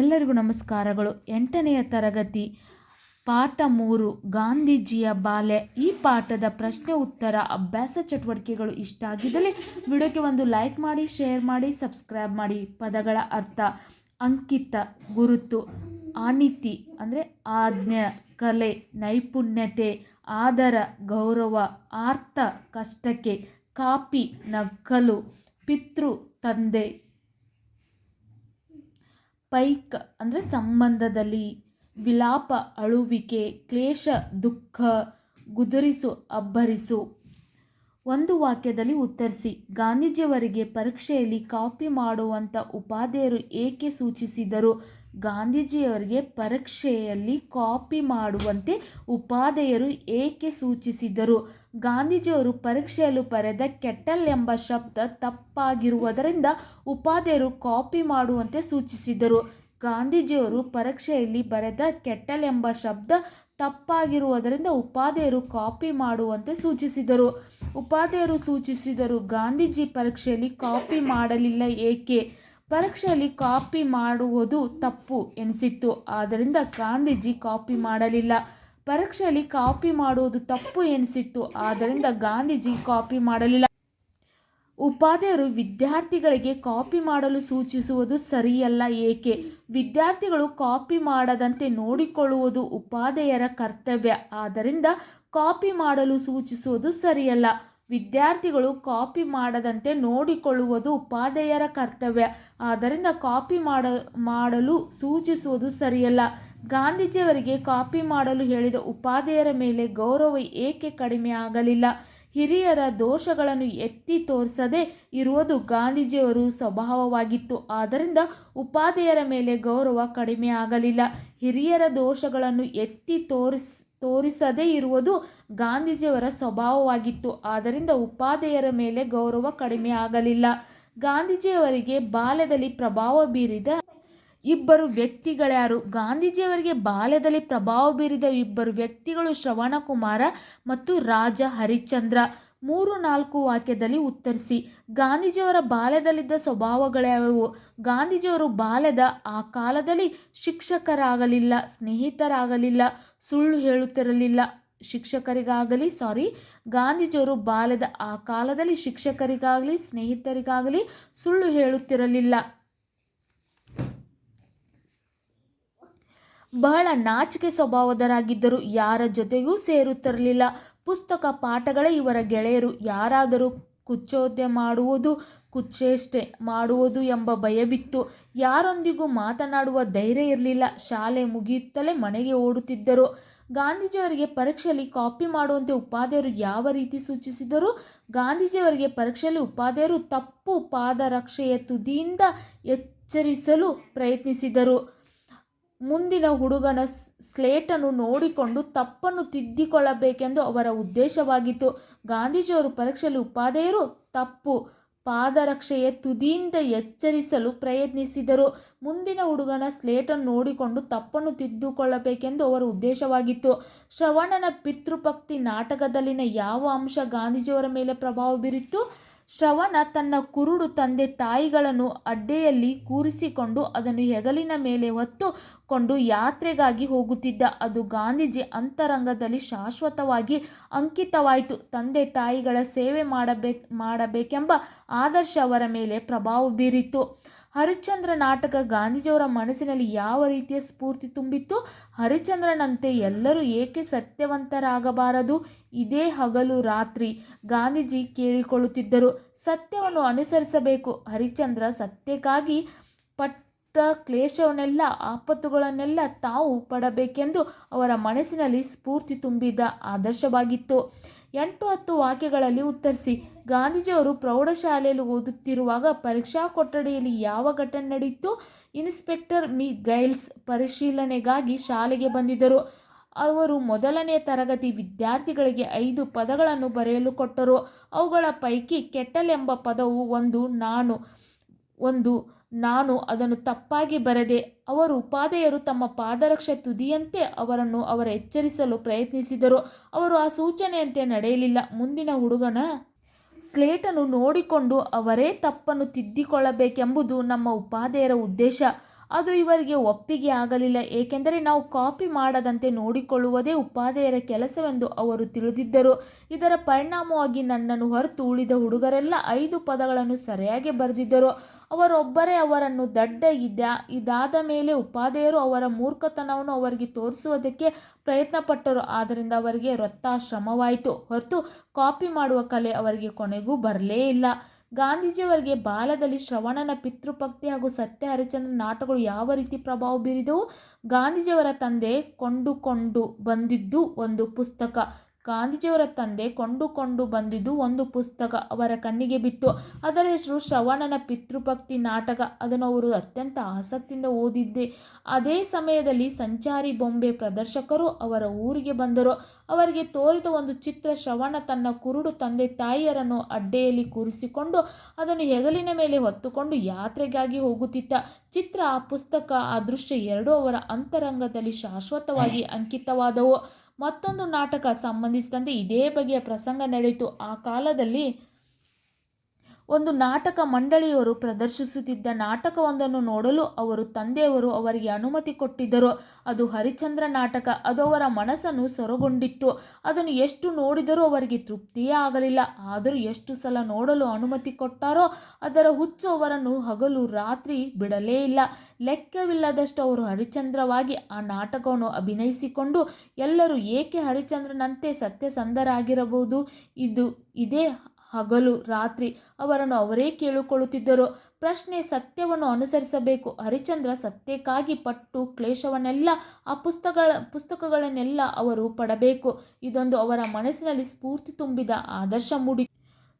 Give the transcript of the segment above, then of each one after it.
ಎಲ್ಲರಿಗೂ ನಮಸ್ಕಾರಗಳು. ಎಂಟನೆಯ ತರಗತಿ, ಪಾಠ ಮೂರು, ಗಾಂಧೀಜಿಯ ಬಾಲ್ಯ. ಈ ಪಾಠದ ಪ್ರಶ್ನೆ, ಉತ್ತರ, ಅಭ್ಯಾಸ ಚಟುವಟಿಕೆಗಳು ಇಷ್ಟ ಆಗಿದ್ದಲ್ಲಿ ವಿಡಿಯೋಕ್ಕೆ ಒಂದು ಲೈಕ್ ಮಾಡಿ, ಶೇರ್ ಮಾಡಿ, ಸಬ್ಸ್ಕ್ರೈಬ್ ಮಾಡಿ. ಪದಗಳ ಅರ್ಥ, ಅಂಕಿತ, ಗುರುತು, ಆನಿತಿ, ಅಂದರೆ ಆಜ್ಞೆ, ಕಲೆ, ನೈಪುಣ್ಯತೆ, ಆದರ, ಗೌರವ, ಆರ್ಥ, ಕಷ್ಟಕ್ಕೆ, ಕಾಪಿ ನಕ್ಕಲು ಪಿತೃ, ತಂದೆ ಪೈಕ್ ಅಂದರೆ ಸಂಬಂಧದಲ್ಲಿ ವಿಲಾಪ, ಅಳುವಿಕೆ, ಕ್ಲೇಶ, ದುಃಖ, ಗುದರಿಸು, ಅಬ್ಬರಿಸು. ಒಂದು ವಾಕ್ಯದಲ್ಲಿ ಉತ್ತರಿಸಿ, ಗಾಂಧೀಜಿಯವರಿಗೆ ಪರೀಕ್ಷೆಯಲ್ಲಿ ಕಾಪಿ ಮಾಡುವಂಥ ಉಪಾಧ್ಯಾಯರು ಏಕೆ ಸೂಚಿಸಿದರು? ಗಾಂಧೀಜಿಯವರಿಗೆ ಪರೀಕ್ಷೆಯಲ್ಲಿ ಕಾಪಿ ಮಾಡುವಂತೆ ಉಪಾಧ್ಯಾಯರು ಏಕೆ ಸೂಚಿಸಿದರು? ಗಾಂಧೀಜಿಯವರು ಪರೀಕ್ಷೆಯಲ್ಲಿ ಬರೆದ ಕೆಟ್ಟಲ್ ಎಂಬ ಶಬ್ದ ತಪ್ಪಾಗಿರುವುದರಿಂದ ಉಪಾಧ್ಯಾಯರು ಕಾಪಿ ಮಾಡುವಂತೆ ಸೂಚಿಸಿದರು. ಗಾಂಧೀಜಿಯವರು ಪರೀಕ್ಷೆಯಲ್ಲಿ ಬರೆದ ಕೆಟ್ಟಲ್ ಎಂಬ ಶಬ್ದ ತಪ್ಪಾಗಿರುವುದರಿಂದ ಉಪಾಧ್ಯಾಯರು ಕಾಪಿ ಮಾಡುವಂತೆ ಸೂಚಿಸಿದರು. ಉಪಾಧ್ಯಾಯರು ಸೂಚಿಸಿದರು, ಗಾಂಧೀಜಿ ಪರೀಕ್ಷೆಯಲ್ಲಿ ಕಾಪಿ ಮಾಡಲಿಲ್ಲ ಏಕೆ? ಪರೀಕ್ಷೆಯಲ್ಲಿ ಕಾಪಿ ಮಾಡುವುದು ತಪ್ಪು ಎನಿಸಿತ್ತು ಆದ್ದರಿಂದ ಗಾಂಧೀಜಿ ಕಾಪಿ ಮಾಡಲಿಲ್ಲ. ಪರೀಕ್ಷೆಯಲ್ಲಿ ಕಾಪಿ ಮಾಡುವುದು ತಪ್ಪು ಎನಿಸಿತ್ತು ಆದ್ದರಿಂದ ಗಾಂಧೀಜಿ ಕಾಪಿ ಮಾಡಲಿಲ್ಲ. ಉಪಾಧ್ಯಾಯರು ವಿದ್ಯಾರ್ಥಿಗಳಿಗೆ ಕಾಪಿ ಮಾಡಲು ಸೂಚಿಸುವುದು ಸರಿಯಲ್ಲ ಏಕೆ? ವಿದ್ಯಾರ್ಥಿಗಳು ಕಾಪಿ ಮಾಡದಂತೆ ನೋಡಿಕೊಳ್ಳುವುದು ಉಪಾಧ್ಯಾಯರ ಕರ್ತವ್ಯ. ಆದ್ದರಿಂದ ಕಾಪಿ ಮಾಡಲು ಸೂಚಿಸುವುದು ಸರಿಯಲ್ಲ. ವಿದ್ಯಾರ್ಥಿಗಳು ಕಾಪಿ ಮಾಡದಂತೆ ನೋಡಿಕೊಳ್ಳುವುದು ಉಪಾಧ್ಯಾಯರ ಕರ್ತವ್ಯ. ಆದ್ದರಿಂದ ಕಾಪಿ ಮಾಡ, ಮಾಡಲು ಸೂಚಿಸುವುದು ಸರಿಯಲ್ಲ. ಗಾಂಧೀಜಿಯವರಿಗೆ ಕಾಪಿ ಮಾಡಲು ಹೇಳಿದ ಉಪಾಧ್ಯಾಯರ ಮೇಲೆ ಗೌರವ ಏಕೆ ಕಡಿಮೆ ಆಗಲಿಲ್ಲ? ಹಿರಿಯರ ದೋಷಗಳನ್ನು ಎತ್ತಿ ತೋರಿಸದೇ ಇರುವುದು ಗಾಂಧೀಜಿಯವರು ಸ್ವಭಾವವಾಗಿತ್ತು. ಆದ್ದರಿಂದ ಉಪಾಧ್ಯಾಯರ ಮೇಲೆ ಗೌರವ ಕಡಿಮೆ ಆಗಲಿಲ್ಲ. ಹಿರಿಯರ ದೋಷಗಳನ್ನು ಎತ್ತಿ ತೋರಿಸ್, ತೋರಿಸದೇ ಇರುವುದು ಗಾಂಧೀಜಿಯವರ ಸ್ವಭಾವವಾಗಿತ್ತು. ಆದ್ದರಿಂದ ಉಪಾಧ್ಯಾಯರ ಮೇಲೆ ಗೌರವ ಕಡಿಮೆ ಆಗಲಿಲ್ಲ. ಗಾಂಧೀಜಿಯವರಿಗೆ ಬಾಲ್ಯದಲ್ಲಿ ಪ್ರಭಾವ ಬೀರಿದ ಇಬ್ಬರು ವ್ಯಕ್ತಿಗಳ್ಯಾರು ಗಾಂಧೀಜಿಯವರಿಗೆ ಬಾಲ್ಯದಲ್ಲಿ ಪ್ರಭಾವ ಬೀರಿದ ಇಬ್ಬರು ವ್ಯಕ್ತಿಗಳು ಶ್ರವಣಕುಮಾರ ಮತ್ತು ರಾಜ ಹರಿಶ್ಚಂದ್ರ. ಮೂರು ನಾಲ್ಕು ವಾಕ್ಯದಲ್ಲಿ ಉತ್ತರಿಸಿ. ಗಾಂಧೀಜಿಯವರ ಬಾಲ್ಯದಲ್ಲಿದ್ದ ಸ್ವಭಾವಗಳ್ಯಾವು ಗಾಂಧೀಜಿಯವರು ಬಾಲ್ಯದ ಆ ಕಾಲದಲ್ಲಿ ಶಿಕ್ಷಕರಾಗಲಿಲ್ಲ, ಸ್ನೇಹಿತರಾಗಲಿಲ್ಲ, ಸುಳ್ಳು ಹೇಳುತ್ತಿರಲಿಲ್ಲ. ಶಿಕ್ಷಕರಿಗಾಗಲಿ ಸಾರಿ ಗಾಂಧೀಜಿಯವರು ಬಾಲ್ಯದ ಆ ಕಾಲದಲ್ಲಿ ಶಿಕ್ಷಕರಿಗಾಗಲಿ, ಸ್ನೇಹಿತರಿಗಾಗಲಿ ಸುಳ್ಳು ಹೇಳುತ್ತಿರಲಿಲ್ಲ. ಬಹಳ ನಾಚಿಕೆ ಸ್ವಭಾವದರಾಗಿದ್ದರು ಯಾರ ಜೊತೆಯೂ ಸೇರುತ್ತಿರಲಿಲ್ಲ. ಪುಸ್ತಕ ಪಾಠಗಳೇ ಇವರ ಗೆಳೆಯರು. ಯಾರಾದರೂ ಕುಚ್ಚೋದ್ಯ ಮಾಡುವುದು ಕುಚ್ಚೇಷ್ಟೆ, ಮಾಡುವುದು ಎಂಬ ಭಯವಿತ್ತು. ಯಾರೊಂದಿಗೂ ಮಾತನಾಡುವ ಧೈರ್ಯ ಇರಲಿಲ್ಲ. ಶಾಲೆ ಮುಗಿಯುತ್ತಲೇ ಮನೆಗೆ ಓಡುತ್ತಿದ್ದರು. ಗಾಂಧೀಜಿಯವರಿಗೆ ಪರೀಕ್ಷೆಯಲ್ಲಿ ಕಾಪಿ ಮಾಡುವಂತೆ ಉಪಾಧ್ಯಾಯರು ಯಾವ ರೀತಿ ಸೂಚಿಸಿದರು? ಗಾಂಧೀಜಿಯವರಿಗೆ ಪರೀಕ್ಷೆಯಲ್ಲಿ ಉಪಾಧ್ಯಾಯರು ತಪ್ಪು ಪಾದರಕ್ಷೆಯ ತುದಿಯಿಂದ ಎಚ್ಚರಿಸಲು ಪ್ರಯತ್ನಿಸಿದರು. ಮುಂದಿನ ಹುಡುಗನ ಸ್ಲೇಟನ್ನು ನೋಡಿಕೊಂಡು ತಪ್ಪನ್ನು ತಿದ್ದಿಕೊಳ್ಳಬೇಕೆಂದು ಅವರ ಉದ್ದೇಶವಾಗಿತ್ತು. ಗಾಂಧೀಜಿಯವರು ಪರೀಕ್ಷೆಯಲ್ಲಿ ಉಪಾಧ್ಯಾಯರು ತಪ್ಪು ಪಾದರಕ್ಷೆಯ ತುದಿಯಿಂದ ಎಚ್ಚರಿಸಲು ಪ್ರಯತ್ನಿಸಿದರು. ಮುಂದಿನ ಹುಡುಗನ ಸ್ಲೇಟನ್ನು ನೋಡಿಕೊಂಡು ತಪ್ಪನ್ನು ತಿದ್ದುಕೊಳ್ಳಬೇಕೆಂದು ಅವರ ಉದ್ದೇಶವಾಗಿತ್ತು. ಶ್ರವಣನ ಪಿತೃಪಕ್ತಿ ನಾಟಕದಲ್ಲಿನ ಯಾವ ಅಂಶ ಗಾಂಧೀಜಿಯವರ ಮೇಲೆ ಪ್ರಭಾವ ಬೀರಿತ್ತು? ಶ್ರವಣ ತನ್ನ ಕುರುಡು ತಂದೆ ತಾಯಿಗಳನ್ನು ಅಡ್ಡೆಯಲ್ಲಿ ಕೂರಿಸಿಕೊಂಡು ಅದನ್ನು ಹೆಗಲಿನ ಮೇಲೆ ಹೊತ್ತುಕೊಂಡು ಯಾತ್ರೆಗಾಗಿ ಹೋಗುತ್ತಿದ್ದ. ಅದು ಗಾಂಧೀಜಿ ಅಂತರಂಗದಲ್ಲಿ ಶಾಶ್ವತವಾಗಿ ಅಂಕಿತವಾಯಿತು. ತಂದೆ ತಾಯಿಗಳ ಸೇವೆ ಮಾಡಬೇಕು, ಮಾಡಬೇಕೆಂಬ ಆದರ್ಶ ಅವರ ಮೇಲೆ ಪ್ರಭಾವ ಬೀರಿತು. ಹರಿಶ್ಚಂದ್ರ ನಾಟಕ ಗಾಂಧೀಜಿಯವರ ಮನಸ್ಸಿನಲ್ಲಿ ಯಾವ ರೀತಿಯ ಸ್ಫೂರ್ತಿ ತುಂಬಿತ್ತು? ಹರಿಶ್ಚಂದ್ರನಂತೆ ಎಲ್ಲರೂ ಏಕೆ ಸತ್ಯವಂತರಾಗಬಾರದು? ಇದೇ ಹಗಲು ರಾತ್ರಿ, ಗಾಂಧೀಜಿ ಕೇಳಿಕೊಳ್ಳುತ್ತಿದ್ದರು. ಸತ್ಯವನ್ನು ಅನುಸರಿಸಬೇಕು. ಹರಿಶ್ಚಂದ್ರ ಸತ್ಯಕ್ಕಾಗಿ ಕ್ಲೇಶವನ್ನೆಲ್ಲ, ಆಪತ್ತುಗಳನ್ನೆಲ್ಲ ತಾವು ಪಡಬೇಕೆಂದು ಅವರ ಮನಸ್ಸಿನಲ್ಲಿ ಸ್ಫೂರ್ತಿ ತುಂಬಿದ ಆದರ್ಶವಾಗಿತ್ತು. ಎಂಟು ಹತ್ತು ವಾಕ್ಯಗಳಲ್ಲಿ ಉತ್ತರಿಸಿ, ಗಾಂಧೀಜಿಯವರು ಪ್ರೌಢಶಾಲೆಯಲ್ಲಿ ಓದುತ್ತಿರುವಾಗ ಪರೀಕ್ಷಾ ಕೊಠಡಿಯಲ್ಲಿ ಯಾವ ಘಟನೆ ನಡೆಯಿತು? ಇನ್ಸ್ಪೆಕ್ಟರ್ ಮಿ. ಗೈಲ್ಸ್ ಪರಿಶೀಲನೆಗಾಗಿ ಶಾಲೆಗೆ ಬಂದಿದ್ದರು. ಅವರು ಮೊದಲನೇ ತರಗತಿ ವಿದ್ಯಾರ್ಥಿಗಳಿಗೆ ಐದು ಪದಗಳನ್ನು ಬರೆಯಲು ಕೊಟ್ಟರು. ಅವುಗಳ ಪೈಕಿ ಕೆಟ್ಟಲ್ ಎಂಬ ಪದವು ಒಂದು, ನಾನು. ಒಂದು, ನಾನು ಅದನ್ನು ತಪ್ಪಾಗಿ ಬರೆದೆ. ಅವರು ಉಪಾದೆಯರು ತಮ್ಮ ಪಾದರಕ್ಷೆ ತುದಿಯಂತೆ ಅವರನ್ನು ಅವರ ಎಚ್ಚರಿಸಲು ಪ್ರಯತ್ನಿಸಿದರು. ಅವರು ಆ ಸೂಚನೆಯಂತೆ ನಡೆಯಲಿಲ್ಲ. ಮುಂದಿನ ಹುಡುಗನ ಸ್ಲೇಟನ್ನು ನೋಡಿಕೊಂಡು ಅವರೇ ತಪ್ಪನ್ನು ತಿದ್ದಿಕೊಳ್ಳಬೇಕೆಂಬುದು ನಮ್ಮ ಉಪಾದೆಯರ ಉದ್ದೇಶ. ಅದು ಇವರಿಗೆ ಒಪ್ಪಿಗೆ ಆಗಲಿಲ್ಲ. ಏಕೆಂದರೆ ನಾವು ಕಾಪಿ ಮಾಡದಂತೆ ನೋಡಿಕೊಳ್ಳುವುದೇ ಉಪಾಧ್ಯಾಯರ ಕೆಲಸವೆಂದು ಅವರು ತಿಳಿದಿದ್ದರು. ಇದರ ಪರಿಣಾಮವಾಗಿ ನನ್ನನ್ನು ಹೊರತು ಉಳಿದ ಹುಡುಗರೆಲ್ಲ ಐದು ಪದಗಳನ್ನು ಸರಿಯಾಗಿ ಬರೆದಿದ್ದರು. ಅವರೊಬ್ಬರೇ ಅವರನ್ನು ದಡ್ಡ ಇದ್ದ ಇದಾದ ಮೇಲೆ ಉಪಾಧ್ಯಾಯರು ಅವರ ಮೂರ್ಖತನವನ್ನು ಅವರಿಗೆ ತೋರಿಸುವುದಕ್ಕೆ ಪ್ರಯತ್ನಪಟ್ಟರು. ಆದ್ದರಿಂದ ಅವರಿಗೆ ವೃತ್ತಾಶ್ರಮವಾಯಿತು ಹೊರತು ಕಾಪಿ ಮಾಡುವ ಕಲೆ ಅವರಿಗೆ ಕೊನೆಗೂ ಬರಲೇ ಇಲ್ಲ. ಗಾಂಧೀಜಿಯವರಿಗೆ ಬಾಲ್ಯದಲ್ಲಿ ಶ್ರವಣನ ಪಿತೃಪಕ್ತಿ ಹಾಗೂ ಸತ್ಯ ಹರಿಚಂದ್ರ ನಾಟಕಗಳು ಯಾವ ರೀತಿ ಪ್ರಭಾವ ಬೀರಿದವು? ಗಾಂಧೀಜಿಯವರ ತಂದೆ ಕೊಂಡುಕೊಂಡು ಬಂದಿದ್ದು ಒಂದು ಪುಸ್ತಕ. ಗಾಂಧೀಜಿಯವರ ತಂದೆ ಕೊಂಡುಕೊಂಡು ಬಂದಿದ್ದು ಒಂದು ಪುಸ್ತಕ ಅವರ ಕಣ್ಣಿಗೆ ಬಿತ್ತು. ಅದರ ಹೆಸರು ಶ್ರವಣನ ಪಿತೃಭಕ್ತಿ ನಾಟಕ ಅದನ್ನು ಅವರು ಅತ್ಯಂತ ಆಸಕ್ತಿಯಿಂದ ಓದಿದ್ದೆ. ಅದೇ ಸಮಯದಲ್ಲಿ ಸಂಚಾರಿ ಬೊಂಬೆ ಪ್ರದರ್ಶಕರು ಅವರ ಊರಿಗೆ ಬಂದರು. ಅವರಿಗೆ ತೋರಿದ ಒಂದು ಚಿತ್ರ ಶ್ರವಣ ತನ್ನ ಕುರುಡು ತಂದೆ ತಾಯಿಯರನ್ನು ಅಡ್ಡೆಯಲ್ಲಿ ಕೂರಿಸಿಕೊಂಡು ಅದನ್ನು ಹೆಗಲಿನ ಮೇಲೆ ಹೊತ್ತುಕೊಂಡು ಯಾತ್ರೆಗಾಗಿ ಹೋಗುತ್ತಿದ್ದ. ಚಿತ್ರ, ಪುಸ್ತಕ, ಆ ದೃಶ್ಯ ಎರಡೂ ಅವರ ಅಂತರಂಗದಲ್ಲಿ ಶಾಶ್ವತವಾಗಿ ಅಂಕಿತವಾದವು. ಮತ್ತೊಂದು ನಾಟಕ ಸಂಬಂಧಿಸಿದಂತೆ ಇದೇ ಬಗೆಯ ಪ್ರಸಂಗ ನಡೆಯಿತು. ಆ ಕಾಲದಲ್ಲಿ ಒಂದು ನಾಟಕ ಮಂಡಳಿಯವರು ಪ್ರದರ್ಶಿಸುತ್ತಿದ್ದ ನಾಟಕವೊಂದನ್ನು ನೋಡಲು ಅವರು ತಂದೆಯವರು ಅವರಿಗೆ ಅನುಮತಿ ಕೊಟ್ಟಿದ್ದರು. ಅದು ಹರಿಚಂದ್ರ ನಾಟಕ. ಅದು ಅವರ ಮನಸ್ಸನ್ನು ಸೊರಗೊಂಡಿತ್ತು. ಅದನ್ನು ಎಷ್ಟು ನೋಡಿದರೂ ಅವರಿಗೆ ತೃಪ್ತಿಯೇ ಆಗಲಿಲ್ಲ. ಆದರೂ ಎಷ್ಟು ಸಲ ನೋಡಲು ಅನುಮತಿ ಕೊಟ್ಟಾರೋ ಅದರ ಹುಚ್ಚು ಅವರನ್ನು ಹಗಲು ರಾತ್ರಿ ಬಿಡಲೇ ಇಲ್ಲ. ಲೆಕ್ಕವಿಲ್ಲದಷ್ಟು ಅವರು ಹರಿಚಂದ್ರವಾಗಿ ಆ ನಾಟಕವನ್ನು ಅಭಿನಯಿಸಿಕೊಂಡು ಎಲ್ಲರೂ ಏಕೆ ಹರಿಚಂದ್ರನಂತೆ ಸತ್ಯಸಂಧರಾಗಿರಬಹುದು ಇದು ಇದೇ ಹಗಲು, ರಾತ್ರಿ ಅವರನ್ನು ಅವರೇ ಕೇಳಿಕೊಳ್ಳುತ್ತಿದ್ದರು. ಪ್ರಶ್ನೆ ಸತ್ಯವನ್ನು ಅನುಸರಿಸಬೇಕು. ಹರಿಚಂದ್ರ ಸತ್ಯಕ್ಕಾಗಿ ಪಟ್ಟು ಕ್ಲೇಶವನ್ನೆಲ್ಲ, ಆ ಪುಸ್ತಕಗಳ, ಪುಸ್ತಕಗಳನ್ನೆಲ್ಲ ಅವರು ಪಡಬೇಕು. ಇದೊಂದು ಅವರ ಮನಸ್ಸಿನಲ್ಲಿ ಸ್ಫೂರ್ತಿ ತುಂಬಿದ ಆದರ್ಶ ಮೂಡಿ.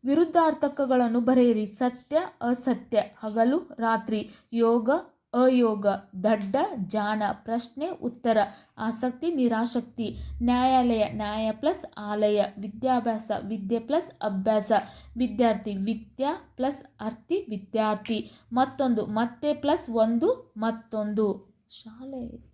ವಿರುದ್ಧಾರ್ಥಕಗಳನ್ನು ಬರೆಯಿರಿ. ಸತ್ಯ, ಅಸತ್ಯ, ಹಗಲು, ರಾತ್ರಿ, ಯೋಗ ಅಯೋಗ, ದಡ್ಡ, ಜಾಣ, ಪ್ರಶ್ನೆ, ಉತ್ತರ, ಆಸಕ್ತಿ ನಿರಾಸಕ್ತಿ ನ್ಯಾಯಾಲಯ, ನ್ಯಾಯ ಪ್ಲಸ್ ಆಲಯ, ವಿದ್ಯಾಭ್ಯಾಸ, ವಿದ್ಯೆ ಪ್ಲಸ್ ಅಭ್ಯಾಸ, ವಿದ್ಯಾರ್ಥಿ ವಿದ್ಯಾ ಪ್ಲಸ್ ಅರ್ಥಿ ವಿದ್ಯಾರ್ಥಿ, ಮತ್ತೊಂದು, ಮತ್ತೆ ಪ್ಲಸ್ ಒಂದು, ಮತ್ತೊಂದು. ಶಾಲೆ.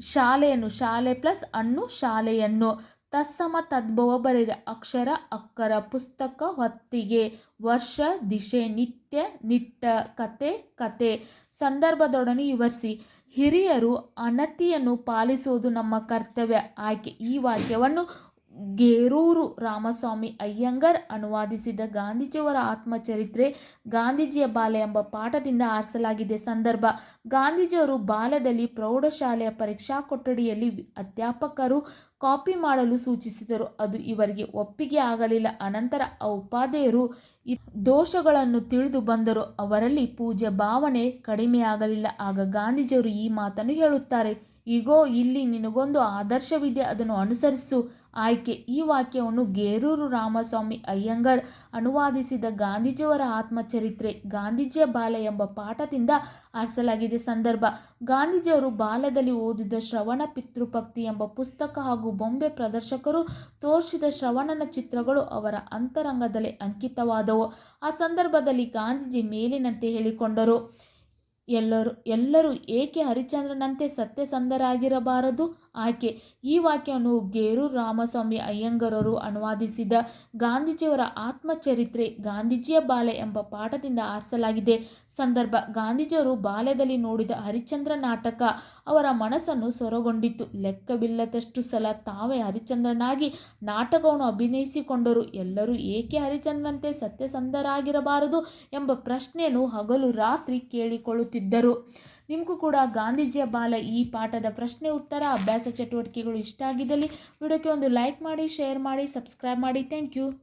ಶಾಲೆಯನ್ನು, ಶಾಲೆ ಪ್ಲಸ್ ಅನ್ನು, ಶಾಲೆಯನ್ನು. ತತ್ಸಮ ತದ್ಭವ ಬರೆದ ಅಕ್ಷರ ಅಕ್ಕರ ಪುಸ್ತಕ ಹೊತ್ತಿಗೆ ವರ್ಷ ದಿಶೆ ನಿತ್ಯ ನಿಟ್ಟ ಕತೆ ಕತೆ. ಸಂದರ್ಭದೊಡನೆ ವಿವರಿಸಿ, ಹಿರಿಯರು ಅನತಿಯನ್ನು ಪಾಲಿಸುವುದು ನಮ್ಮ ಕರ್ತವ್ಯ. ಆಯ್ಕೆ ಈ ವಾಕ್ಯವನ್ನು ಗೇರೂರು ರಾಮಸ್ವಾಮಿ ಅಯ್ಯಂಗರ್ ಅನುವಾದಿಸಿದ ಗಾಂಧೀಜಿಯವರ ಆತ್ಮಚರಿತ್ರೆ ಗಾಂಧೀಜಿಯ ಬಾಲ್ಯ ಎಂಬ ಪಾಠದಿಂದ ಆರಿಸಲಾಗಿದೆ ಸಂದರ್ಭ. ಗಾಂಧೀಜಿಯವರು ಬಾಲ್ಯದಲ್ಲಿ ಪ್ರೌಢಶಾಲೆಯ ಪರೀಕ್ಷಾ ಕೊಠಡಿಯಲ್ಲಿ ಅಧ್ಯಾಪಕರು ಕಾಪಿ ಮಾಡಲು ಸೂಚಿಸಿದರು. ಅದು ಇವರಿಗೆ ಒಪ್ಪಿಗೆ ಆಗಲಿಲ್ಲ. ಅನಂತರ ಆ ಉಪಾಧ್ಯಾಯರು ದೋಷಗಳನ್ನು ತಿಳಿದು ಬಂದರು. ಅವರಲ್ಲಿ ಪೂಜ್ಯ ಭಾವನೆ ಕಡಿಮೆಯಾಗಲಿಲ್ಲ. ಆಗ ಗಾಂಧೀಜಿಯವರು ಈ ಮಾತನ್ನು ಹೇಳುತ್ತಾರೆ. ಈಗೋ ಇಲ್ಲಿ ನಿನಗೊಂದು ಆದರ್ಶವಿದೆ. ಅದನ್ನು ಅನುಸರಿಸು. ಆಯ್ಕೆ. ಈ ವಾಕ್ಯವನ್ನು ಗೇರೂರು ರಾಮಸ್ವಾಮಿ ಅಯ್ಯಂಗರ್ ಅನುವಾದಿಸಿದ ಗಾಂಧೀಜಿಯವರ ಆತ್ಮಚರಿತ್ರೆ, ಗಾಂಧೀಜಿಯ ಬಾಲ ಎಂಬ ಪಾಠದಿಂದ ಆರಿಸಲಾಗಿದೆ ಸಂದರ್ಭ. ಗಾಂಧೀಜಿಯವರು ಬಾಲ್ಯದಲ್ಲಿ ಓದಿದ ಶ್ರವಣ ಪಿತೃಪಕ್ತಿ ಎಂಬ ಪುಸ್ತಕ ಹಾಗೂ ಬೊಂಬೆ ಪ್ರದರ್ಶಕರು ತೋರಿಸಿದ ಶ್ರವಣನ ಚಿತ್ರಗಳು ಅವರ ಅಂತರಂಗದಲ್ಲಿ ಅಂಕಿತವಾದವು. ಆ ಸಂದರ್ಭದಲ್ಲಿ ಗಾಂಧೀಜಿ ಮೇಲಿನಂತೆ ಹೇಳಿಕೊಂಡರು, ಎಲ್ಲರೂ ಎಲ್ಲರೂ ಏಕೆ ಹರಿಚಂದ್ರನಂತೆ ಸತ್ಯಸಂಧರಾಗಿರಬಾರದು? ಆಕೆ. ಈ ವಾಕ್ಯವನ್ನು ಗೇರು ರಾಮಸ್ವಾಮಿ ಅಯ್ಯಂಗರರು ಅನುವಾದಿಸಿದ ಗಾಂಧೀಜಿಯವರ ಆತ್ಮಚರಿತ್ರೆ ಗಾಂಧೀಜಿಯ ಬಾಲೆ ಎಂಬ ಪಾಠದಿಂದ ಆರಿಸಲಾಗಿದೆ. ಸಂದರ್ಭ, ಗಾಂಧೀಜಿಯವರು ಬಾಲ್ಯದಲ್ಲಿ ನೋಡಿದ ಹರಿಚಂದ್ರ ನಾಟಕ ಅವರ ಮನಸ್ಸನ್ನು ಸೊರಗೊಂಡಿತ್ತು. ಲೆಕ್ಕವಿಲ್ಲದಷ್ಟು ಸಲ ತಾವೇ ಹರಿಚಂದ್ರನಾಗಿ ನಾಟಕವನ್ನು ಅಭಿನಯಿಸಿಕೊಂಡರು. ಎಲ್ಲರೂ ಏಕೆ ಹರಿಚಂದ್ರನಂತೆ ಸತ್ಯಸಂಧರಾಗಿರಬಾರದು ಎಂಬ ಪ್ರಶ್ನೆಯನ್ನು ಹಗಲು ರಾತ್ರಿ ಕೇಳಿಕೊಳ್ಳುತ್ತಿದ್ದರು. ನಿಮಗೂ ಕೂಡ ಗಾಂಧೀಜಿಯ ಬಾಲ ಈ ಪಾಠದ ಪ್ರಶ್ನೆ ಉತ್ತರ, ಅಭ್ಯಾಸ ಚಟುವಟಿಕೆಗಳು ಇಷ್ಟ ಆಗಿದ್ದಲ್ಲಿ ವಿಡಿಯೋಕ್ಕೆ ಒಂದು ಲೈಕ್ ಮಾಡಿ ಶೇರ್ ಮಾಡಿ ಸಬ್ಸ್ಕ್ರೈಬ್ ಮಾಡಿ. Thank you